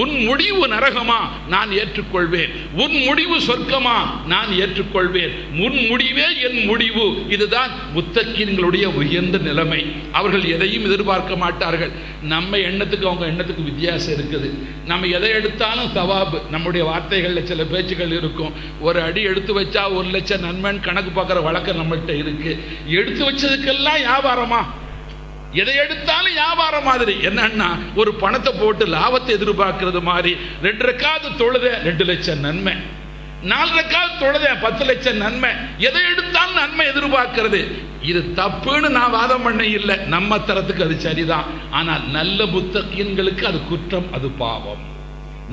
உன் முடிவு நரகமா நான் ஏற்றுக்கொள்வேன். உன் முடிவு சொர்க்கமா நான் ஏற்றுக்கொள்வேன். உன் முடிவே என் முடிவு. இதுதான் முத்தக்கீன்களுடைய உயர்ந்த நிலைமை. அவர்கள் எதையும் எதிர்பார்க்க மாட்டார்கள். நம்ம எண்ணத்துக்கு அவங்க எண்ணத்துக்கு வித்தியாசம் இருக்குது. நம்ம எதை எடுத்தாலும் சவாபு நம்முடைய வார்த்தைகளில் சில பேச்சுகள் இருக்கும். ஒரு அடி எடுத்து வச்சா ஒரு லட்சம் நன்மன் கணக்கு பார்க்குற வழக்கம் நம்மள்கிட்ட இருக்கு. எடுத்து வச்சதுக்கெல்லாம் வியாபாரமா? எதை எடுத்தாலும் வியாபாரம் மாதிரி. என்னன்னா ஒரு பணத்தை போட்டு லாபத்தை எதிர்பார்க்கறது மாதிரி. ரெண்டு ரெக்காவது தொழுத ரெண்டு லட்சம் நன்மை. நாலு ரெக்காவது தொழுத பத்து லட்சம் நன்மை. எதை எடுத்தாலும் நன்மை எதிர்பார்க்கறது. இது தப்புன்னு நான் வாதம் பண்ண இல்லை. நம்ம தரத்துக்கு அது சரிதான். ஆனால் நல்ல புத்தகீன்களுக்கு அது குற்றம் அது பாவம்.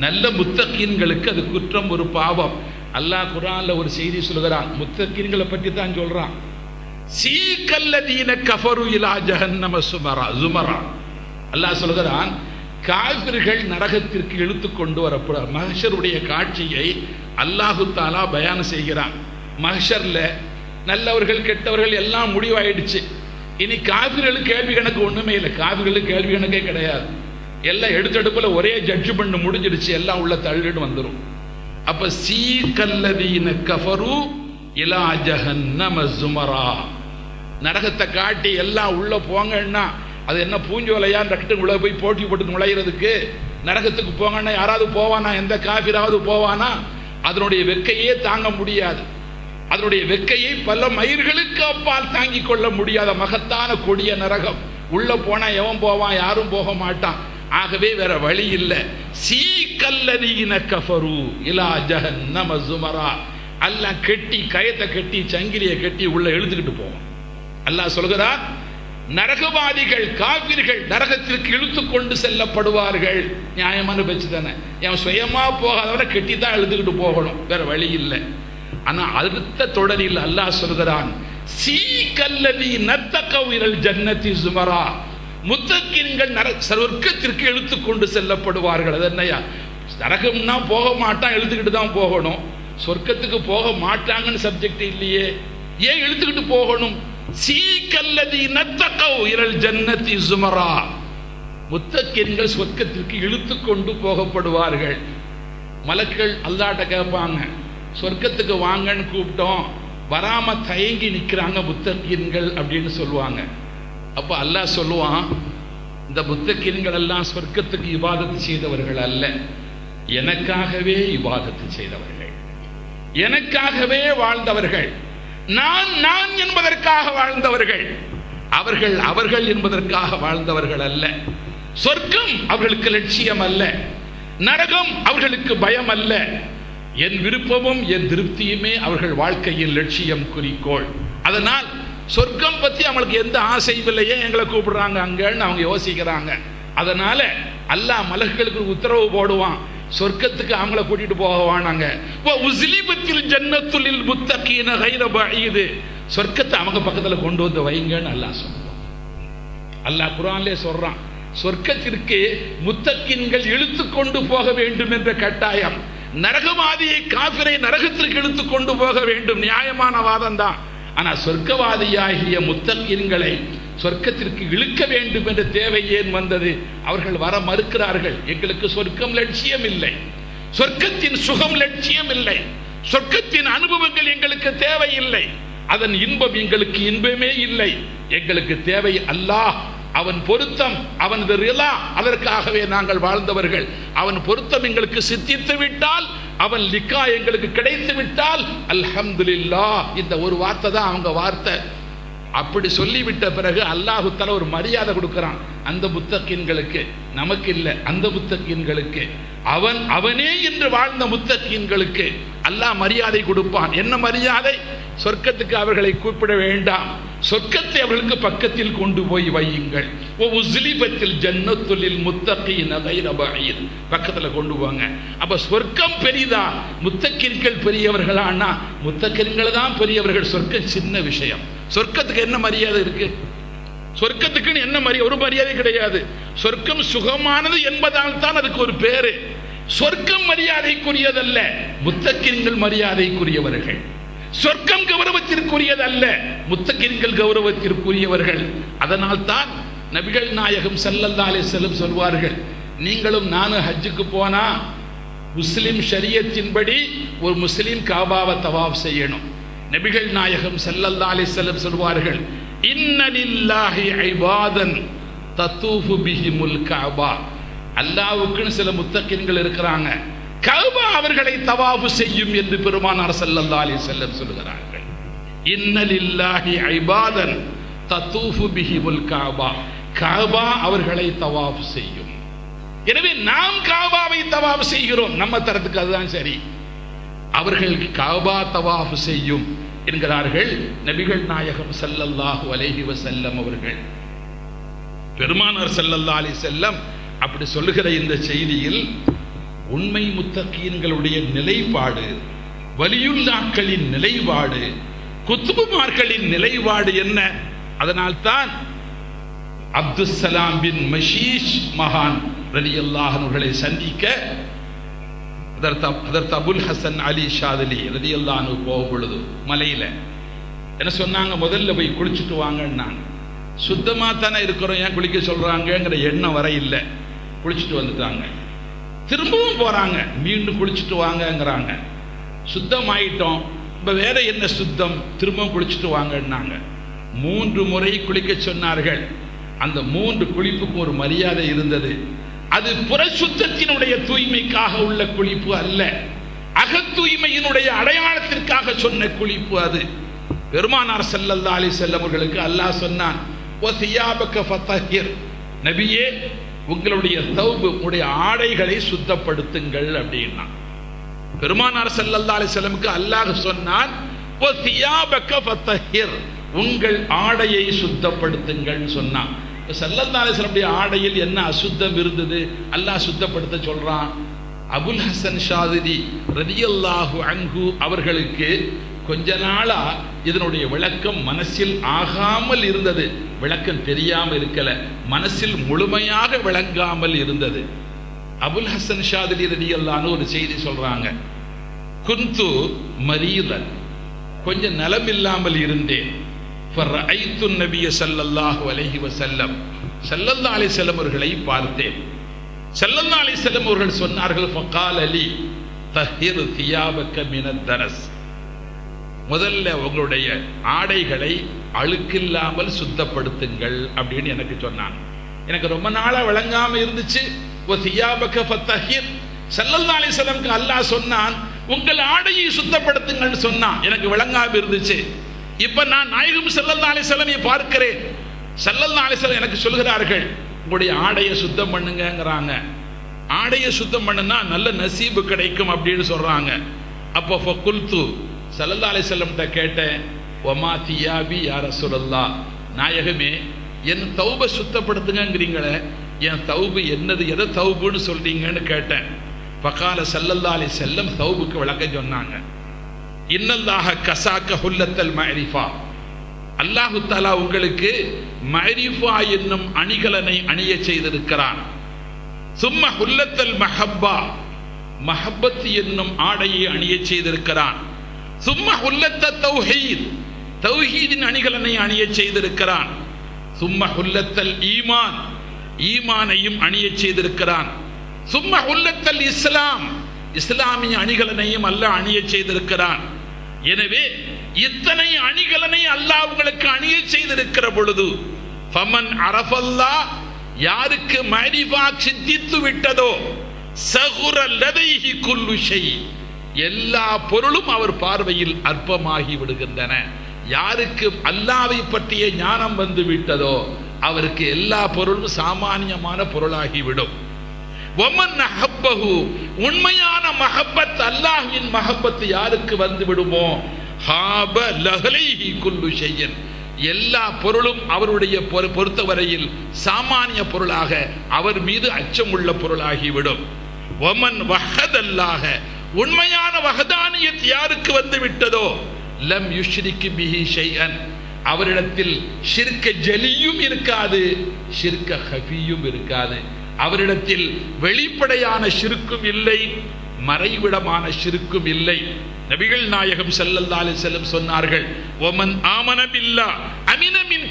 நல்ல முத்தகீன்களுக்கு அது குற்றம் ஒரு பாவம். அல்லாஹ் குரான்ல ஒரு செய்தி சொல்கிறான் முத்தகீன்களை பற்றி தான் சொல்றான். சீக்கல்லதீன கஃபரு இலா ஜஹன்னம சுமரா சுமரா. அல்லாஹ் சொல்கிறான் காவிர்கள் நரகத்திற்கு இழுத்து கொண்டு வரப்பட மகஷருடைய காட்சியை அல்லாஹு தாலா பயானம் செய்கிறான். மகஷரில் நல்லவர்கள் கெட்டவர்கள் எல்லாம் முடிவாயிடுச்சு. இனி காவிர்களுக்கு கேள்வி கணக்கு ஒண்ணுமே இல்லை. காவிர்களுக்கு கேள்வி கணக்கே கிடையாது. எல்லாம் எடுத்தடுப்பில் ஒரே ஜட்ஜ்மெண்ட் முடிஞ்சிடுச்சு. எல்லாம் உள்ள தள்ளிட்டு வந்துடும் அப்போ சீ கல்லதீன கஃபரு இலா ஜஹன்னம ஜுமரா. நரகத்தை காட்டி எல்லாம் உள்ள போங்கன்னா அது என்ன பூஞ்சோலையா டக்ட்டு உள்ள போய் போட்டி போட்டு நுழையிறதுக்கு? நரகத்துக்கு போங்கன்னா யாராவது போவானா? எந்த காஃபிராவது போவானா? அதனுடைய வெக்கையே தாங்க முடியாது. அதனுடைய வெக்கையை பல மயிர்களுக்கு அப்பால் தாங்கி கொள்ள முடியாத மகத்தான கொடிய நரகம். உள்ள போனா எவன் போவான்? யாரும் போக மாட்டான். ஆகவே வேற வழி இல்லை. சீ கல்லதீன கஃபரு இலா ஜஹன்னம சுமரா அல்லாஹ் கெட்டி கயத்தை கட்டி சங்கிலியை கட்டி உள்ள எழுத்துக்கிட்டு போவோம். அல்லாஹ் சொல்கிறார் நரகவாதிகள் காவிர்கள் நரகத்திற்கு இழுத்து கொண்டு செல்லப்படுவார்கள். நியாயமான பேச்சு தானே. என் சுயமா போகாதவரை கெட்டி தான் எழுதுக்கிட்டு போகணும். வேற வழி இல்லை. ஆனா அடுத்த தொடரில் அல்லாஹ் சொல்கிறான் சீ கல்லதி நத்தக்க உயிரல் ஜன்னதி சுமரா. முத்தக்கின்கள் நர சொர்க்கத்திற்கு இழுத்து கொண்டு செல்லப்படுவார்கள். அது என்னையா? நரகம்னா போக மாட்டான் எழுத்துக்கிட்டு தான் போகணும். சொர்க்கத்துக்கு போக மாட்டாங்கன்னு சப்ஜெக்ட் இல்லையே. ஏன் இழுத்துக்கிட்டு போகணும்? சீக்கல்லதி நத்தக்கவ் இரல் ஜன்னதி சுமரா. முத்தக்கின்கள் சொர்க்கத்திற்கு இழுத்து கொண்டு போகப்படுவார்கள். மலக்கள் அல்லாட்ட கேட்பாங்க சொர்க்கத்துக்கு வாங்கன்னு கூப்பிட்டோம் வராம தயங்கி நிற்கிறாங்க புத்தக்கின்கள் அப்படின்னு சொல்லுவாங்க. அப்ப அல்லாஹ் சொல்லுவான் இந்த புத்தக்கின்கள் எல்லாம் சொர்க்கத்துக்கு இபாதத்து செய்தவர்கள் அல்ல. எனக்காகவே இபாதத்து செய்தவர்கள். எனக்காகவே வாழ்ந்தவர்கள். நான் நான் என்பதற்காக வாழ்ந்தவர்கள். அவர்கள் அவர்கள் என்பதற்காக வாழ்ந்தவர்கள் அல்ல. சொர்க்கம் அவர்களுக்கு லட்சியம் அல்ல. நரகம் அவர்களுக்கு பயம் அல்ல. என் விருப்பமும் என் திருப்தியுமே அவர்கள் வாழ்க்கையின் லட்சியம் குறிக்கோள். அதனால் சொர்க்கம் பத்தி அவங்களுக்கு எந்த ஆசையும் இல்லையே எங்களை கூப்பிடுறாங்க அங்கன்னு அவங்க யோசிக்கிறாங்க. அதனால அல்லாஹ் மலர்களுக்கு உத்தரவு போடுவான். சொர்க்கத்துக்கு அவங்கள கூட்டிட்டு போகவானாங்க உசிலிபத்தில் ஜன்னத்துலில் முத்தக்கீன கைர பழியுது சொர்க்கத்தை அவங்க பக்கத்துல கொண்டு வந்து வைங்கன்னு அல்லாஹ் சொல்லுவான் அல்லாஹ் குரான்லே சொல்றான் சொர்க்கத்திற்கு முத்தக்கின்கள் இழுத்து கொண்டு போக வேண்டும் என்ற கட்டாயம். நரகவாதியை காபிரை நரகத்திற்கு இழுத்து கொண்டு போக வேண்டும் நியாயமான வாதம் தான் ஆனா சொர்க்கவாதியாகிய முத்தக்கின்களை சொர்க்கத்திற்கு இழுக்க வேண்டும் என்ற தேவை ஏன் வந்தது? அவர்கள் வர மறுக்கிறார்கள். எங்களுக்கு சொர்க்கம் லட்சியம் இல்லை. சொர்க்கத்தின் சுகம் லட்சியம் இல்லை. சொர்க்கத்தின் அனுபவங்கள் எங்களுக்கு தேவையில்லை அதன் இன்பம் எங்களுக்கு இன்பமே இல்லை. எங்களுக்கு தேவை அல்லாஹ். அவன் பொருத்தம் அவனது ரிலா அதற்காகவே நாங்கள் வாழ்ந்தவர்கள். அவன் பொருத்தம் எங்களுக்கு சித்தித்து விட்டால் அவன் லிக்கா எங்களுக்கு கிடைத்து விட்டால் அல்ஹம்துலில்லா இந்த ஒரு வார்த்தை தான் அவங்க வார்த்தை. அப்படி சொல்லிவிட்ட பிறகு அல்லாஹு தல ஒரு மரியாதை கொடுக்கிறான். அந்த புத்தகீன்களுக்கு நமக்கு இல்லை அந்த புத்தகீன்களுக்கு அவன் அவனே என்று வாழ்ந்த முத்தக்கீன்களுக்கு அல்லாஹ் மரியாதை கொடுப்பான். என்ன மரியாதை? சொர்க்கத்துக்கு அவர்களை கூப்பிட வேண்டாம். சொர்க்கத்தை அவர்களுக்கு பக்கத்தில் கொண்டு போய் வையுங்கள். உஸ்லிபத்தில் ஜன்னத்துலில் முத்தகீன கைர பக்கத்துல கொண்டு போங்க. அப்ப சொர்க்கம் பெரிதா? முத்தக்கிற்கள் பெரியவர்களானா? முத்தக்கிற்கள் தான் பெரியவர்கள். சொர்க்கம் சின்ன விஷயம். சொர்க்கத்துக்கு என்ன மரியாதை இருக்கு? சொர்க்கத்துக்குன்னு என்ன மரியாதை ஒரு மரியாதை கிடையாது. சொர்க்கம் சுகமானது என்பதால் தான் அதுக்கு ஒரு பேரு. சொர்க்கம் மரியாதைக்குரியதல்ல முத்தக்கின்கள் மரியாதைக்குரியவர்கள். சொர்க்கம் கௌரவத்திற்குரியதல்ல முத்தக்கின்கள் கௌரவத்திற்குரியவர்கள். அதனால் தான் நபிகள் நாயகம் செல்லந்தாலே அலைஹி வஸல்லம் சொல்வார்கள் நீங்களும் நானும் ஹஜ்ஜுக்கு போனா முஸ்லிம் ஷரியத்தின்படி ஒரு முஸ்லிம் காபாவை தவாப் செய்யணும். நபிகள் நாயகம் செல்லல்லா அலி செல்லம் சொல்வார்கள் இன்னலில்லாஹி ஐபாதன் தத்தூஃபு பிஹிமுல் கபா அல்லாவுக்குன்னு சில முத்தக்கின்கள் இருக்கிறாங்க கபா அவர்களை தவாஃபு செய்யும் என்று பெருமானார் செல்லல்லா அலி செல்லம் சொல்கிறார்கள். இன்னலில்லாஹி ஐபாதன் தத்தூஃபு பிஹிமுல் கபா கபா அவர்களை தவாஃப் செய்யும். எனவே நாம் காபாவை தவாஃப் செய்கிறோம். நம்ம தரத்துக்கு அதுதான் சரி. அவர்கள் காபா தவாஃப் செய்யும். என்கிறார்கள் நபிகள் நாயகம் செல்லல்லாஹு அலேஹி வசல்லம் அவர்கள். பெருமானார் செல்லல்லா அலி செல்லம் அப்படி சொல்லுகிற இந்த செய்தியில் உண்மை முத்தகீன்களுடைய நிலைப்பாடு வலியுல்லாக்களின் நிலைப்பாடு குத்துபுமார்களின் நிலைப்பாடு என்ன? அதனால்தான் அப்துசலாம் பின் மஷீஷ் மகான் ரலி அல்லாஹர்களை சந்திக்க அதற்கு அபுல் ஹசன் அலி ஷாதலி ரலியல்லாஹு போகும் பொழுது மலையில. என்ன சொன்னாங்க? முதல்ல போய் குளிச்சுட்டு வாங்கன்னாங்க சுத்தமா தானே இருக்கிறோம் ஏன் குளிக்க சொல்கிறாங்கங்கிற எண்ணம் வர இல்லை. குளிச்சுட்டு வந்துட்டாங்க. திரும்பவும் போறாங்க. மீண்டும் குளிச்சுட்டு வாங்கங்கிறாங்க. சுத்தம் ஆயிட்டோம் இப்ப வேற என்ன சுத்தம்? திரும்பவும் குளிச்சுட்டு வாங்கன்னாங்க. மூன்று முறை குளிக்க சொன்னார்கள். அந்த மூன்று குளிப்புக்கும் ஒரு மரியாதை இருந்தது. அது புறசுத்தத்தினுடைய தூய்மைக்காக உள்ள குளிப்பு அல்ல. அகத்தூய்மையினுடைய அடையாளத்திற்காக சொன்ன குளிப்பு அது. பெருமானார் ஸல்லல்லாஹு அலி செல்லவர்களுக்கு அல்லாஹ் சொன்னான் நபியே உங்களுடைய தௌபு உங்களுடைய ஆடைகளை சுத்தப்படுத்துங்கள் அப்படின்னா. பெருமானார் ஸல்லல்லாஹு அலி செல்லமுக்கு அல்லாஹ் சொன்னான் உங்கள் ஆடையை சுத்தப்படுத்துங்கள் சொன்னான். இப்போ ஸல்லல்லாஹு ஆடையில் என்ன அசுத்தம் இருந்தது? அல்லாஹ் சுத்தப்படுத்த சொல்றான் அபுல் ஹசன் ஷாதிரி ரதியல்லாஹு அன்ஹு அவர்களுக்கு கொஞ்ச நாளா இதனுடைய விளக்கம் மனசில் ஆகாமல் இருந்தது. விளக்கம் தெரியாம இருக்கல மனசில் முழுமையாக விளங்காமல் இருந்தது. அபுல் ஹசன் ஷாதிரி ரதியல்லான்னு ஒரு செய்தி சொல்றாங்க குந்து மரீதன் கொஞ்சம் நலம் இல்லாமல் இருந்தேன். ஃபர்ஐத்து நபிய சல்லல்லாஹு அலைஹி வசல்லம் ஸல்லல்லாஹு அலை செல்லமர்களை பார்த்தேன். ஸல்லல்லாஹு அலை செல்லமர்கள் சொன்னார்கள் ஃபகால் அலி தஹிர் தியாபக்க மினத்தரஸ் முதல்ல உங்களுடைய ஆடைகளை அழுக்கில்லாமல் சுத்தப்படுத்துங்கள் அப்படின்னு எனக்கு சொன்னாங்க எனக்கு ரொம்ப நாளாக விளங்காமல் இருந்துச்சு. ஓ தியாபக்க ஃபத்தஹிர்." ஸல்லல்லாஹு அலைஹி வஸல்லம்க்கு அல்லாஹ் சொன்னான் உங்கள் ஆடையை சுத்தப்படுத்துங்கள்னு சொன்னான். எனக்கு விளங்காமல் இருந்துச்சு. இப்ப நான் நாயகம் ஸல்லல்லாஹு அலைஹி வஸல்லமை பார்க்கிறேன். செல்லல் நாளை செல்ல எனக்கு சொல்கிறார்கள் உங்களுடைய ஆடையை சுத்தம் பண்ணுங்கிறாங்க ஆடையை சுத்தம் பண்ணுனா நல்ல நசீபு கிடைக்கும் அப்படின்னு சொல்றாங்க. அப்போ ஃபகுல்து ஸல்லல்லாஹு செல்லம்கிட்ட கேட்டேன் ஒமா தியாபி யார சொல்லல்லா நாயகமே என் தௌபை சுத்தப்படுத்துங்கிறீங்களே என் தௌபு என்னது எதை தௌபுன்னு சொல்றீங்கன்னு கேட்டேன். பக்கால ஸல்லல்லாஹு செல்லம் வஸல்லம் தௌபுக்கு விளக்கம் சொன்னாங்க. இன்னல்லாஹ கசாக்க ஹுல்லத்தல் மைரிஃபா அல்லாஹு தாலா உங்களுக்கு மஅரிஃபா என்னும் அணிகலனை அணிய செய்திருக்கிறான். சும்ம ஹுல்லத்தல் மஹப்பா. மஹப்பத் என்னும் ஆடையை அணிய செய்திருக்கிறான். சும்ம ஹுல்லத்த தௌஹீத். தௌஹீதின் அணிகலனை அணிய செய்திருக்கிறான். சும்ம ஹுல்லத்தல் ஈமான். ஈமானையும் அணிய செய்திருக்கிறான். சும்ம ஹுல்லத்தல் இஸ்லாம். இஸ்லாமிய அணிகலனையும் அல்லாஹ் அணிய செய்திருக்கிறான். எனவே இத்தனை அணிகலனை அல்லாஹ் உங்களுக்கு அணிய செய்திருக்கிற பொழுது ஃபமன் அரஃபல்லா யாருக்கு மரிஃபா சித்தித்து விட்டதோ சகுர லதைஹி குல்லு ஷை எல்லா பொருளும் அவர் பார்வையில் அற்பமாகி விடுகின்றன. யாருக்கு அல்லாவை பற்றிய ஞானம் வந்து விட்டதோ அவருக்கு எல்லா பொருளும் சாமானியமான பொருளாகிவிடும் உண்மையான மஹப்பத் அல்லாஹின் மஹப்பத் யாருக்கு வந்து விடுமோ ஹாப லஹலைஹி குல்லு செய்யன் எல்லா பொருளும் அவருடைய பொறுத்தவரையில் சாமானிய பொருளாக அவர் மீது அச்சமுள்ள பொருளாகிவிடும். ஒமன் வஹதல்லாக உண்மையான வஹதானியத் யாருக்கு வந்து விட்டதோ லம் யுஷ்ரிக்கு பிஹி ஷைஅன். அவரிடத்தில் ஷிர்க ஜலியும் இருக்காது ஷிர்க ஹஃபியும் இருக்காது. அவரிடத்தில் வெளிப்படையான சிறுக்கும் இல்லை மறைவிடமான சிறுக்கும் இல்லை. நபிகள் நாயகம் ஸல்லல்லாஹு செல்லும் சொன்னார்கள் ஒமன் ஆமன அமினமின் அமின மின்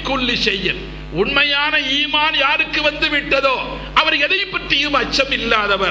உண்மையான ஈமான் யாருக்கு வந்து விட்டதோ அவர் எதை பற்றியும் அச்சம் இல்லாதவர்